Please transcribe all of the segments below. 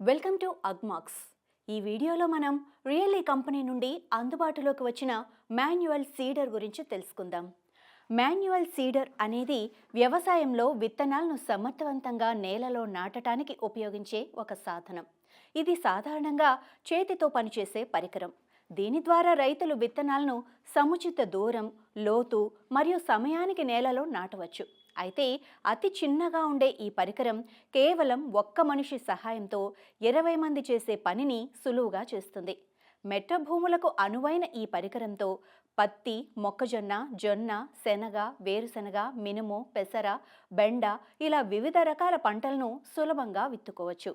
Welcome to Agmax. ఈ వీడియోలో మనం రియల్లీ కంపెనీ నుండి అందుబాటులోకి వచ్చిన మాన్యువల్ సీడర్ గురించి తెలుసుకుందాం. మాన్యువల్ సీడర్ అనేది వ్యవసాయంలో విత్తనాలను సమర్థవంతంగా నేలలో నాటడానికి ఉపయోగించే ఒక సాధనం. ఇది సాధారణంగా చేతితో పనిచేసే పరికరం. దీని ద్వారా రైతులు విత్తనాలను సముచిత దూరం లోతు మరియు సమయానికి నేలలో నాటవచ్చు. అయితే అతి చిన్నగా ఉండే ఈ పరికరం కేవలం ఒక్క మనిషి సహాయంతో ఇరవై మంది చేసే పనిని సులువుగా చేస్తుంది. మెట్ట భూములకు అనువైన ఈ పరికరంతో పత్తి మొక్కజొన్న జొన్న శనగ వేరుశనగ మినుము పెసర బెండ ఇలా వివిధ రకాల పంటలను సులభంగా విత్తుకోవచ్చు.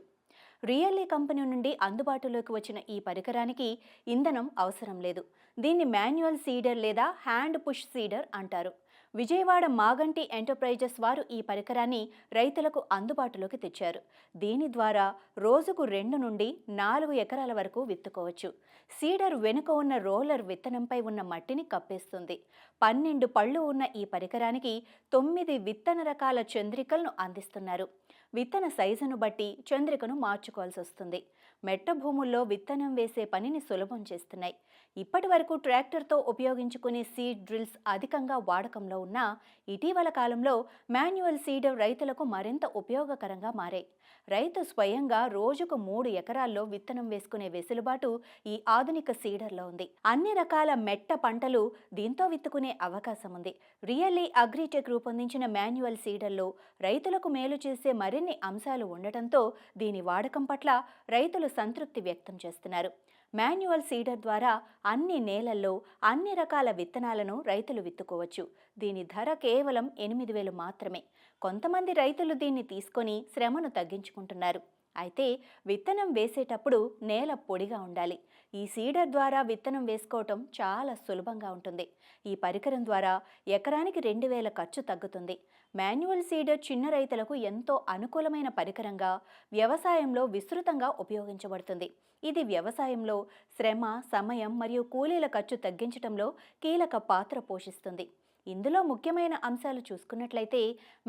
రియల్లీ కంపెనీ నుండి అందుబాటులోకి వచ్చిన ఈ పరికరానికి ఇంధనం అవసరం లేదు. దీన్ని మాన్యువల్ సీడర్ లేదా హ్యాండ్ పుష్ సీడర్ అంటారు. విజయవాడ మాగంటి ఎంటర్ప్రైజెస్ వారు ఈ పరికరాన్ని రైతులకు అందుబాటులోకి తెచ్చారు. దీని ద్వారా రోజుకు రెండు నుండి నాలుగు ఎకరాల వరకు విత్తుకోవచ్చు. సీడర్ వెనుక ఉన్న రోలర్ విత్తనంపై ఉన్న మట్టిని కప్పేస్తుంది. పన్నెండు పళ్ళు ఉన్న ఈ పరికరానికి తొమ్మిది విత్తన రకాల చంద్రికలను అందిస్తున్నారు. విత్తన సైజును బట్టి చంద్రికను మార్చుకోవాల్సి వస్తుంది మెట్ట భూముల్లో విత్తనం వేసే పనిని సులభం చేస్తున్నాయి. ఇప్పటి వరకు ట్రాక్టర్తో ఉపయోగించుకునే సీడ్ డ్రిల్స్ అధికంగా వాడకంలో ఉన్నా ఇటీవల కాలంలో మాన్యువల్ సీడర్ రైతులకు మరింత ఉపయోగకరంగా మారాయి. రైతు స్వయంగా రోజుకు మూడు ఎకరాల్లో విత్తనం వేసుకునే వెసులుబాటు ఈ ఆధునిక సీడర్లో ఉంది. అన్ని రకాల మెట్ట పంటలు దీంతో విత్తుకునే అవకాశం ఉంది. రియల్లీ అగ్రిటెక్ రూపొందించిన మాన్యువల్ సీడర్లో రైతులకు మేలు చేసే మరిన్ని అంశాలు ఉండటంతో దీని వాడకం పట్ల రైతులు సంతృప్తి వ్యక్తం చేస్తున్నారు. మాన్యువల్ సీడర్ ద్వారా అన్ని నేలల్లో అన్ని రకాల విత్తనాలను రైతులు విత్తుకోవచ్చు. దీని ధర కేవలం ఎనిమిది వేలు మాత్రమే. కొంతమంది రైతులు దీన్ని తీసుకొని శ్రమను తగ్గించుకుంటున్నారు. అయితే విత్తనం వేసేటప్పుడు నేల పొడిగా ఉండాలి. ఈ సీడర్ ద్వారా విత్తనం వేసుకోవటం చాలా సులభంగా ఉంటుంది. ఈ పరికరం ద్వారా ఎకరానికి రెండు వేల ఖర్చు తగ్గుతుంది. మాన్యువల్ సీడర్ చిన్న రైతులకు ఎంతో అనుకూలమైన పరికరంగా వ్యవసాయంలో విస్తృతంగా ఉపయోగించబడుతుంది. ఇది వ్యవసాయంలో శ్రమ సమయం మరియు కూలీల ఖర్చు తగ్గించడంలో కీలక పాత్ర పోషిస్తుంది. ఇందులో ముఖ్యమైన అంశాలు చూసుకున్నట్లయితే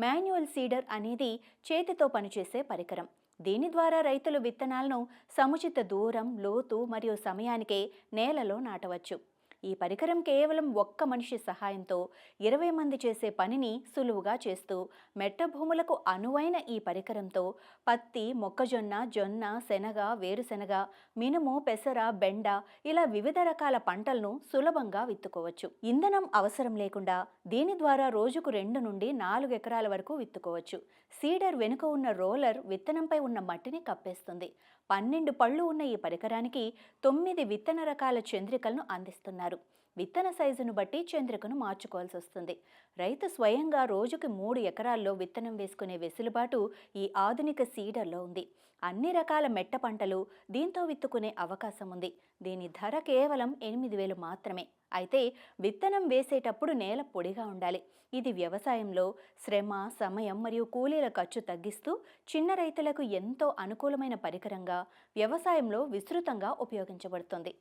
మాన్యువల్ సీడర్ అనేది చేతితో పనిచేసే పరికరం. దీని ద్వారా రైతులు విత్తనాలను సముచిత దూరం లోతు మరియు సమయానికే నేలలో నాటవచ్చు. ఈ పరికరం కేవలం ఒక్క మనిషి సహాయంతో ఇరవై మంది చేసే పనిని సులువుగా చేస్తూ మెట్ట భూములకు అనువైన ఈ పరికరంతో పత్తి మొక్కజొన్న జొన్న శనగ వేరుశెనగ మినుము పెసర బెండ ఇలా వివిధ రకాల పంటలను సులభంగా విత్తుకోవచ్చు. ఇంధనం అవసరం లేకుండా దీని ద్వారా రోజుకు రెండు నుండి నాలుగు ఎకరాల వరకు విత్తుకోవచ్చు. సీడర్ వెనుక ఉన్న రోలర్ విత్తనంపై ఉన్న మట్టిని కప్పేస్తుంది. పన్నెండు పళ్ళు ఉన్న ఈ పరికరానికి తొమ్మిది విత్తన రకాల చంద్రికలను అందిస్తున్నారు. విత్తన సైజును బట్టి చంద్రికను మార్చుకోవాల్సి వస్తుంది. రైతు స్వయంగా రోజుకి మూడు ఎకరాల్లో విత్తనం వేసుకునే వెసులుబాటు ఈ ఆధునిక సీడర్లో ఉంది. అన్ని రకాల మెట్ట పంటలు దీంతో విత్తుకునే అవకాశం ఉంది. దీని ధర కేవలం ఎనిమిది వేలు మాత్రమే. అయితే విత్తనం వేసేటప్పుడు నేల పొడిగా ఉండాలి. ఇది వ్యవసాయంలో శ్రమ సమయం మరియు కూలీల ఖర్చు తగ్గిస్తూ చిన్న రైతులకు ఎంతో అనుకూలమైన పరికరంగా వ్యవసాయంలో విస్తృతంగా ఉపయోగించబడుతుంది.